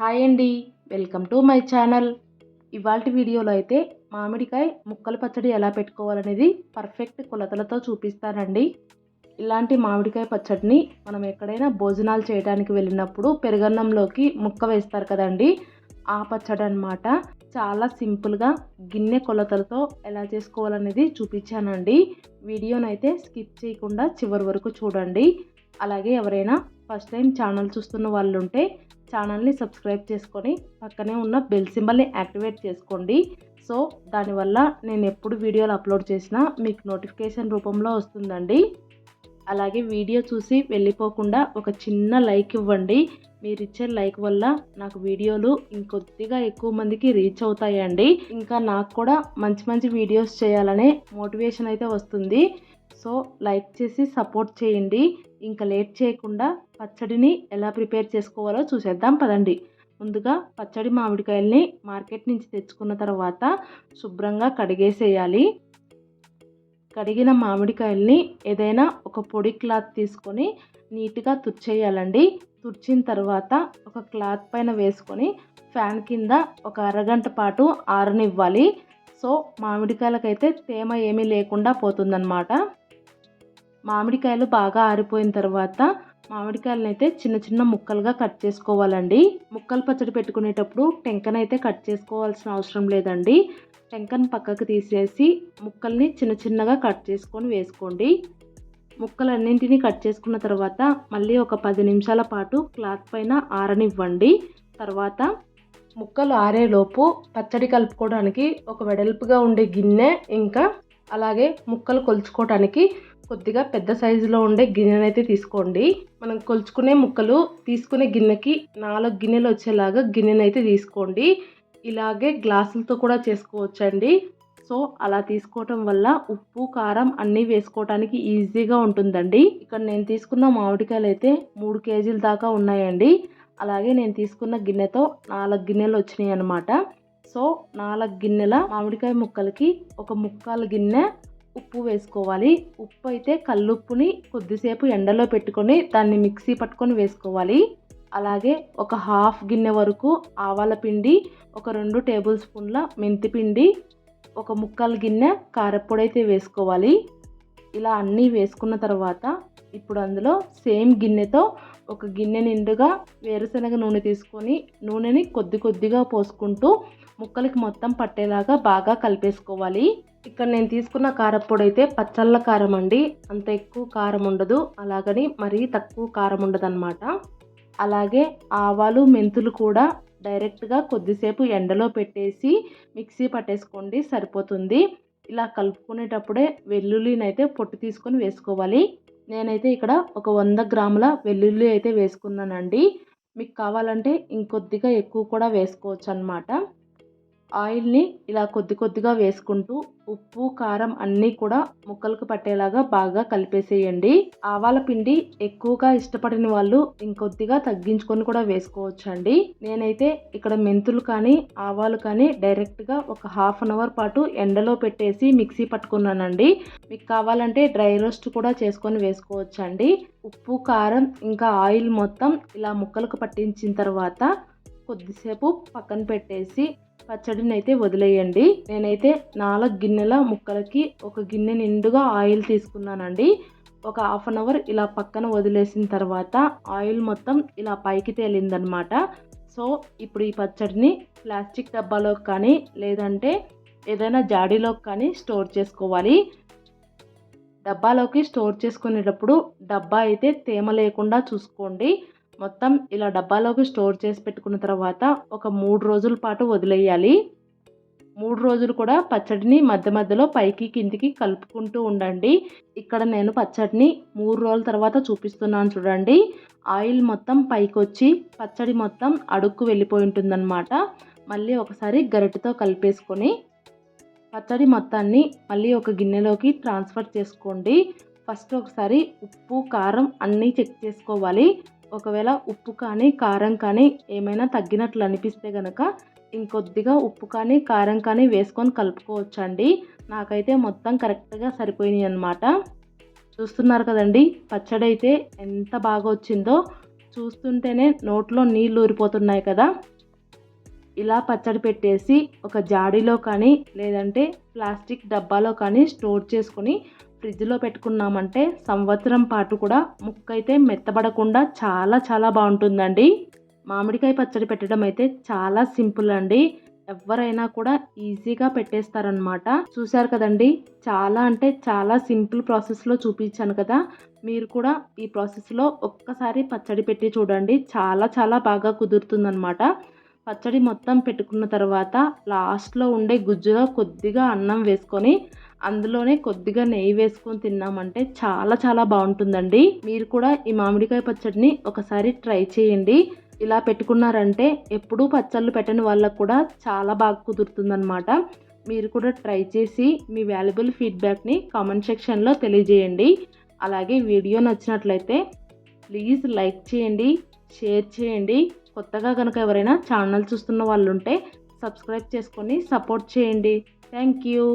Hi అండి. Welcome to my channel. ఇవాళ వీడియోలో అయితే మామిడికాయ ముక్కల పచ్చడి ఎలా పెట్టుకోవాలనేది పర్ఫెక్ట్ కొలతలతో చూపిస్తానండి. ఇలాంటి మామిడికాయ పచ్చడిని మనం ఎక్కడైనా భోజనాలు చేయడానికి వెళ్ళినప్పుడు పెరుగన్నంలోకి ముక్క వేస్తారు కదండి. ఆ పచ్చడి అనమాట చాలా సింపుల్గా గిన్నె కొలతలతో ఎలా చేసుకోవాలనేది చూపించానండి. వీడియోనైతే స్కిప్ చేయకుండా చివరి వరకు చూడండి. అలాగే ఎవరైనా ఫస్ట్ టైం ఛానల్ చూస్తున్న వాళ్ళు ఉంటే ఛానల్ని సబ్స్క్రైబ్ చేసుకొని పక్కనే ఉన్న బెల్ సింబల్ని యాక్టివేట్ చేసుకోండి. సో దానివల్ల నేను ఎప్పుడు వీడియోలు అప్లోడ్ చేసినా మీకు నోటిఫికేషన్ రూపంలో వస్తుందండి. అలాగే వీడియో చూసి వెళ్ళిపోకుండా ఒక చిన్న లైక్ ఇవ్వండి. మీరు ఇచ్చే లైక్ వల్ల నాకు వీడియోలు ఇంకొద్దిగా ఎక్కువ మందికి రీచ్ అవుతాయండి. ఇంకా నాకు కూడా మంచి మంచి వీడియోస్ చేయాలనే మోటివేషన్ అయితే వస్తుంది. సో లైక్ చేసి సపోర్ట్ చేయండి. ఇంకా లేట్ చేయకుండా పచ్చడిని ఎలా ప్రిపేర్ చేసుకోవాలో చూసేద్దాం పదండి. ముందుగా పచ్చడి మామిడికాయల్ని మార్కెట్ నుంచి తెచ్చుకున్న తర్వాత శుభ్రంగా కడిగేసేయాలి. కడిగిన మామిడికాయల్ని ఏదైనా ఒక పొడి క్లాత్ తీసుకొని నీట్గా తుడిచేయాలండి. తుడిచిన తర్వాత ఒక క్లాత్ పైన వేసుకొని ఫ్యాన్ కింద ఒక అరగంట పాటు ఆరనివ్వాలి. సో మామిడికాయలకైతే తేమ ఏమీ లేకుండా పోతుందన్నమాట. మామిడికాయలు బాగా ఆరిపోయిన తర్వాత మామిడికాయలను అయితే చిన్న చిన్న ముక్కలుగా కట్ చేసుకోవాలండి. ముక్కలు పచ్చడి పెట్టుకునేటప్పుడు టెంకనైతే కట్ చేసుకోవాల్సిన అవసరం లేదండి. టెంకను పక్కకు తీసేసి ముక్కల్ని చిన్న చిన్నగా కట్ చేసుకొని వేసుకోండి. ముక్కలన్నింటినీ కట్ చేసుకున్న తర్వాత మళ్ళీ ఒక పది నిమిషాల పాటు క్లాత్ పైన ఆరనివ్వండి. తర్వాత ముక్కలు ఆరేలోపు పచ్చడి కలుపుకోవడానికి ఒక వెడల్పుగా ఉండే గిన్నె ఇంకా అలాగే ముక్కలు కొలుచుకోవడానికి కొద్దిగా పెద్ద సైజులో ఉండే గిన్నెనైతే తీసుకోండి. మనం కొలుచుకునే ముక్కలు తీసుకునే గిన్నెకి నాలుగు గిన్నెలు వచ్చేలాగా గిన్నెనైతే తీసుకోండి. ఇలాగే గ్లాసులతో కూడా చేసుకోవచ్చండి. సో అలా తీసుకోవటం వల్ల ఉప్పు కారం అన్నీ వేసుకోవటానికి ఈజీగా ఉంటుందండి. ఇక్కడ నేను తీసుకున్న మామిడికాయలు అయితే మూడు కేజీల దాకా ఉన్నాయండి. అలాగే నేను తీసుకున్న గిన్నెతో నాలుగు గిన్నెలు వచ్చినాయి అనమాట సో నాలుగు గిన్నెల మామిడికాయ ముక్కలకి ఒక ముక్కాలు గిన్నె ఉప్పు వేసుకోవాలి. ఉప్పు అయితే కల్లుప్పుని కొద్దిసేపు ఎండలో పెట్టుకొని దాన్ని మిక్సీ పట్టుకొని వేసుకోవాలి. అలాగే ఒక హాఫ్ గిన్నె వరకు ఆవాల పిండి ఒక రెండు టేబుల్ స్పూన్ల మెంతి పిండి ఒక ముక్కలు గిన్నె కారప్పొడి అయితే వేసుకోవాలి. ఇలా అన్నీ వేసుకున్న తర్వాత ఇప్పుడు అందులో సేమ్ గిన్నెతో ఒక గిన్నె నిండుగా వేరుశనగ నూనె తీసుకొని నూనెని కొద్ది కొద్దిగా పోసుకుంటూ ముక్కలకి మొత్తం పట్టేలాగా బాగా కలిపేసుకోవాలి. ఇక్కడ నేను తీసుకున్న కారప్పొడి అయితే పచ్చళ్ళ కారం అండి అంత ఎక్కువ కారం ఉండదు అలాగని మరీ తక్కువ కారం ఉండదు అనమాట అలాగే ఆవాలు మెంతులు కూడా డైరెక్ట్గా కొద్దిసేపు ఎండలో పెట్టేసి మిక్సీ పట్టేసుకోండి సరిపోతుంది. ఇలా కలుపుకునేటప్పుడే వెల్లుల్లినైతే పొట్టు తీసుకొని వేసుకోవాలి. నేనైతే ఇక్కడ ఒక వంద గ్రాముల వెల్లుల్లి అయితే వేసుకున్నానండి. మీకు కావాలంటే ఇంకొద్దిగా ఎక్కువ కూడా వేసుకోవచ్చు అనమాట ఆయిల్ని ఇలా కొద్ది కొద్దిగా వేసుకుంటూ ఉప్పు కారం అన్నీ కూడా ముక్కలకు పట్టేలాగా బాగా కలిపేసేయండి. ఆవాల పిండి ఎక్కువగా ఇష్టపడిన వాళ్ళు ఇంకొద్దిగా తగ్గించుకొని కూడా వేసుకోవచ్చు అండి నేనైతే ఇక్కడ మెంతులు కానీ ఆవాలు కానీ డైరెక్ట్గా ఒక హాఫ్ అన్ అవర్ పాటు ఎండలో పెట్టేసి మిక్సీ పట్టుకున్నానండి. మీకు కావాలంటే డ్రై రోస్ట్ కూడా చేసుకొని వేసుకోవచ్చు అండి ఉప్పు కారం ఇంకా ఆయిల్ మొత్తం ఇలా ముక్కలకు పట్టించిన తర్వాత కొద్దిసేపు పక్కన పెట్టేసి పచ్చడిని అయితే వదిలేయండి. నేనైతే నాలుగు గిన్నెల ముక్కలకి ఒక గిన్నె నిండుగా ఆయిల్ తీసుకున్నానండి. ఒక హాఫ్ అన్ అవర్ ఇలా పక్కన వదిలేసిన తర్వాత ఆయిల్ మొత్తం ఇలా పైకి తేలిందనమాట. సో ఇప్పుడు ఈ పచ్చడిని ప్లాస్టిక్ డబ్బాలో కానీ లేదంటే ఏదైనా జాడీలోకి కానీ స్టోర్ చేసుకోవాలి. డబ్బాలోకి స్టోర్ చేసుకునేటప్పుడు డబ్బా అయితే తేమ లేకుండా చూసుకోండి. మొత్తం ఇలా డబ్బాలోకి స్టోర్ చేసి పెట్టుకున్న తర్వాత ఒక మూడు రోజుల పాటు వదిలేయాలి. మూడు రోజులు కూడా పచ్చడిని మధ్య మధ్యలో పైకి కిందికి కలుపుకుంటూ ఉండండి. ఇక్కడ నేను పచ్చడిని మూడు రోజుల తర్వాత చూపిస్తున్నాను చూడండి. ఆయిల్ మొత్తం పైకి వచ్చి పచ్చడి మొత్తం అడుక్కు వెళ్ళిపోయి ఉంటుందన్నమాట. మళ్ళీ ఒకసారి గరిటెతో కలిపేసుకొని పచ్చడి మొత్తాన్ని మళ్ళీ ఒక గిన్నెలోకి ట్రాన్స్ఫర్ చేసుకోండి. ఫస్ట్ ఒకసారి ఉప్పు కారం అన్నీ చెక్ చేసుకోవాలి. ఒకవేళ ఉప్పు కానీ కారం కానీ ఏమైనా తగ్గినట్లు అనిపిస్తే కనుక ఇంకొద్దిగా ఉప్పు కానీ కారం కానీ వేసుకొని కలుపుకోవచ్చండి. నాకైతే మొత్తం కరెక్ట్గా సరిపోయినాయి అనమాట చూస్తున్నారు కదండి పచ్చడి అయితే ఎంత బాగా వచ్చిందో. చూస్తుంటేనే నోట్లో నీళ్ళు ఊరిపోతున్నాయి కదా. ఇలా పచ్చడి పెట్టేసి ఒక జాడీలో కానీ లేదంటే ప్లాస్టిక్ డబ్బాలో కానీ స్టోర్ చేసుకొని ఫ్రిడ్జ్లో పెట్టుకున్నామంటే సంవత్సరం పాటు కూడా ముక్క అయితే మెత్తబడకుండా చాలా చాలా బాగుంటుందండి. మామిడికాయ పచ్చడి పెట్టడం అయితే చాలా సింపుల్ అండి. ఎవరైనా కూడా ఈజీగా పెట్టేస్తారనమాట చూశారు కదండి? చాలా అంటే చాలా సింపుల్ ప్రాసెస్లో చూపించాను కదా. మీరు కూడా ఈ ప్రాసెస్లో ఒక్కసారి పచ్చడి పెట్టి చూడండి. చాలా చాలా బాగా కుదురుతుందనమాట పచ్చడి మొత్తం పెట్టుకున్న తర్వాత లాస్ట్లో ఉండే గుజ్జులో కొద్దిగా అన్నం వేసుకొని అందులోనే కొద్దిగా నెయ్యి వేసుకొని తిన్నామంటే చాలా చాలా బాగుంటుందండి. మీరు కూడా ఈ మామిడికాయ పచ్చడిని ఒకసారి ట్రై చేయండి. ఇలా పెట్టుకున్నారంటే ఎప్పుడూ పచ్చళ్ళు పెట్టని వాళ్ళకు కూడా చాలా బాగా కుదురుతుందనమాట మీరు కూడా ట్రై చేసి మీ వాల్యుబుల్ ఫీడ్బ్యాక్ని కామెంట్ సెక్షన్లో తెలియజేయండి. అలాగే వీడియో నచ్చినట్లయితే ప్లీజ్ లైక్ చేయండి షేర్ చేయండి. కొత్తగా కనుక ఎవరైనా ఛానల్ చూస్తున్న వాళ్ళు ఉంటే సబ్స్క్రైబ్ చేసుకొని సపోర్ట్ చేయండి. Thank you.